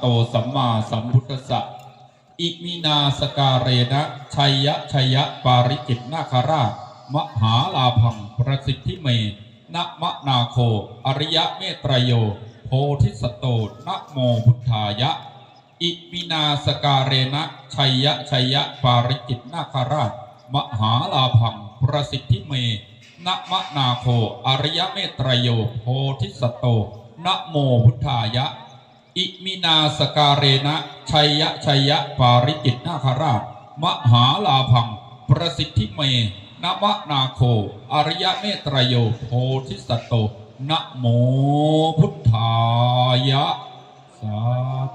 โตสัมมาสัมพุทธัสสะอิมินาสการเรนะชัยยะชัยยะปาริจิตนาคาราช มหาลาพังประสิทธิเมนะมะนาโค อริยะเมตรโย โพธิสตโตนะโมพุทธายะ อิมินาสการเรนะชัยยะชัยยะปาริจิตนาคาราช มหาลาพังประสิทธิเมนะมะนาโค อริยะเมตรโย โพธิสตโตนะโมพุทธายะ อิมินาสการเรนะชัยยะชัยยะปาริจิตนาคาราช มหาลาพัง ประสิทธิเมนะมะนาโค อริยะเมตรโยโพธิสัตโตนะโมพุทธายะ สา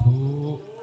ธุ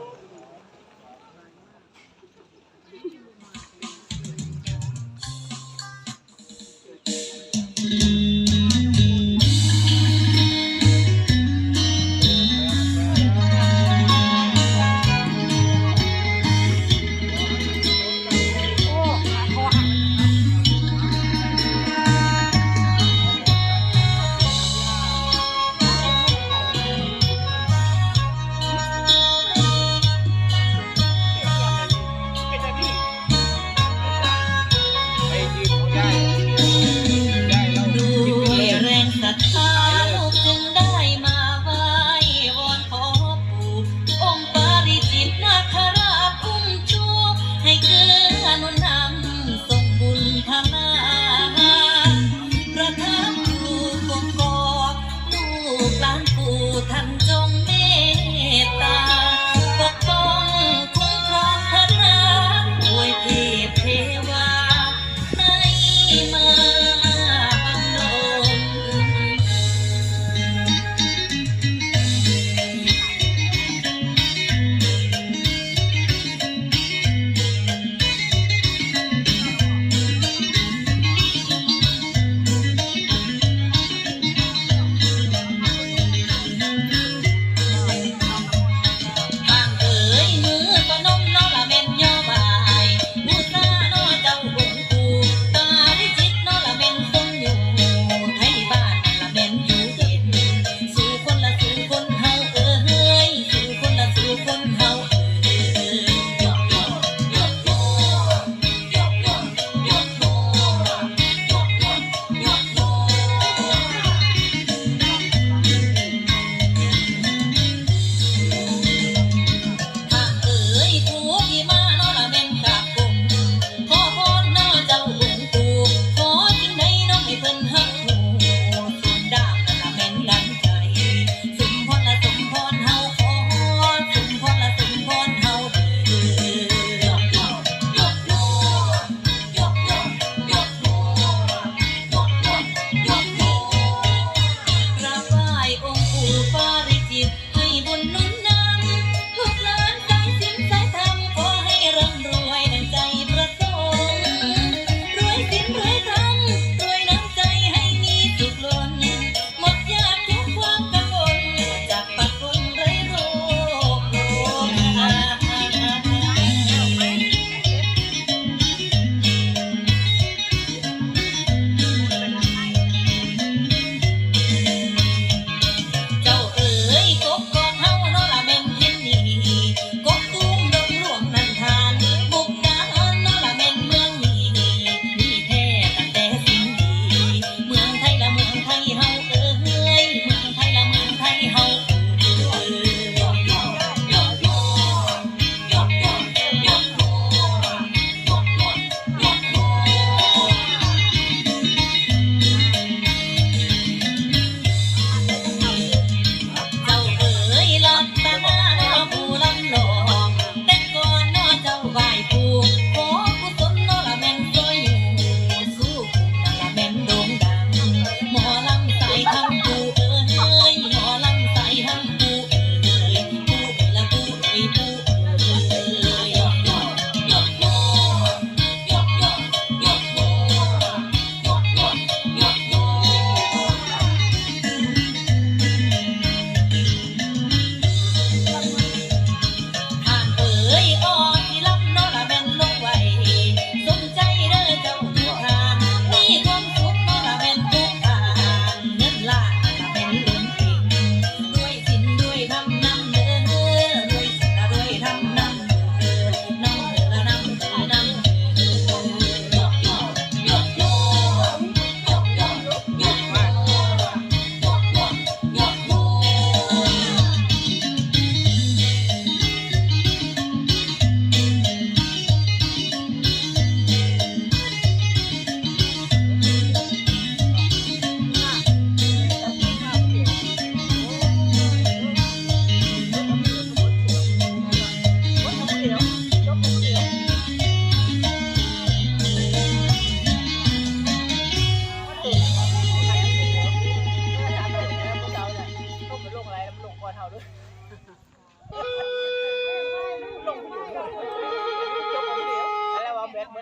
ลั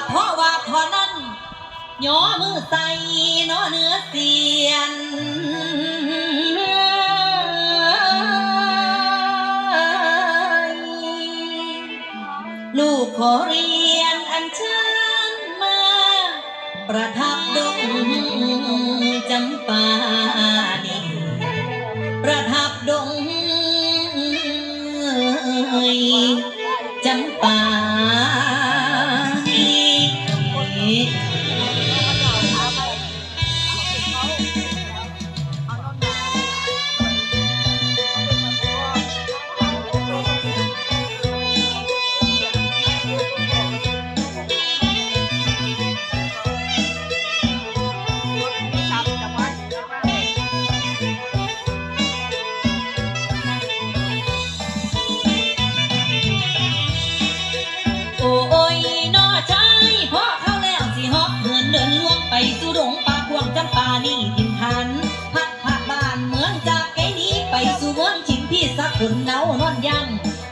บเพราะว่าพอนั้นย้อมือใสน้อเนื้อเสียน ลูกขอ ประทับดงจำปานีประทับดง พี่สักคนเนานอนยัง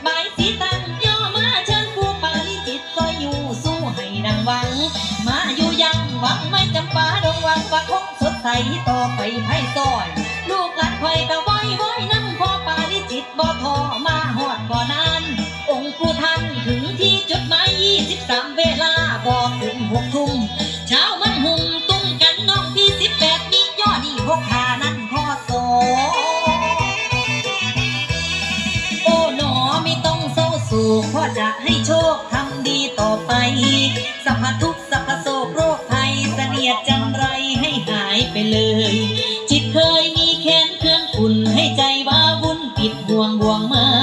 บายสีตันย่อมาเชิญผู้ปาลิจิตซอยอยู่สู้ให้ดังหวัง มาอยู่ยังหวังไม่จำปาดงหวังว่าคงสดใสต่อไปไพ่ซอย ลูกหลานคอยกะไว้ไว้นั่งพอปาลิจิตบ่ทอมาหอดบ่นาน องค์ผู้ท่านถึงที่จุดหมาย23เวลาบอกถึงหกทุ่ม ร้าโศกพ่อจะให้โชคทำดีต่อไปสัพพทุกสัพพโศกโรคภัยเสนียดจันไรให้หายไปเลย จิตเคยมีแค้นเครื่องขุนให้ใจว่าวุ่นปิดบ่วงบ่วงเมิน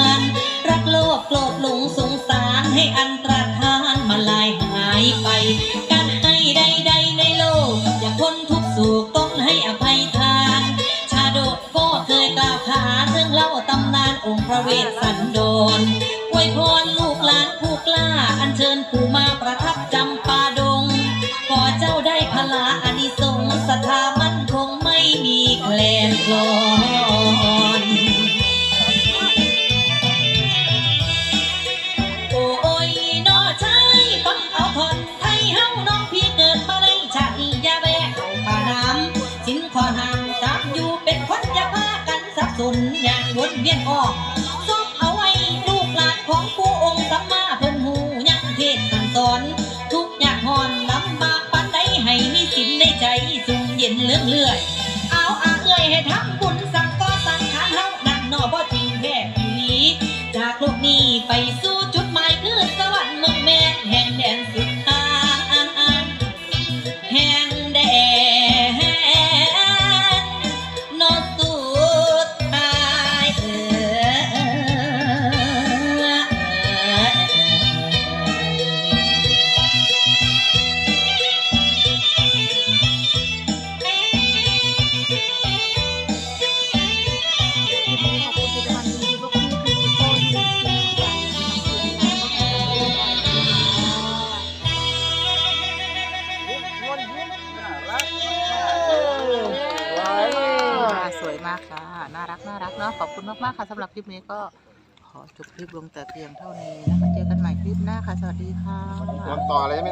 นเวียนออกซบเอาไว้ลูกหลานของผู้องค์สัมมาเพิ่นหูยังเทศสั่งสอน ทุกอยากหอนลำบากปันใดให้มีสินในใจสุ่มเย็นเลื่องเลื่อย เอาอาเอ่ยให้ทำบุญสั่งก็สั่งขานเฮานั่นนอบ่จริงแท้อีหลีจากโลกนี้ไปสู่ ขอบคุณมากๆค่ะสำหรับคลิปนี้ก็ขอจบคลิปลงแต่เพียงเท่านี้นะคะ เจอกันใหม่คลิปหน้าค่ะ สวัสดีค่ะ วันต่อเลยไหม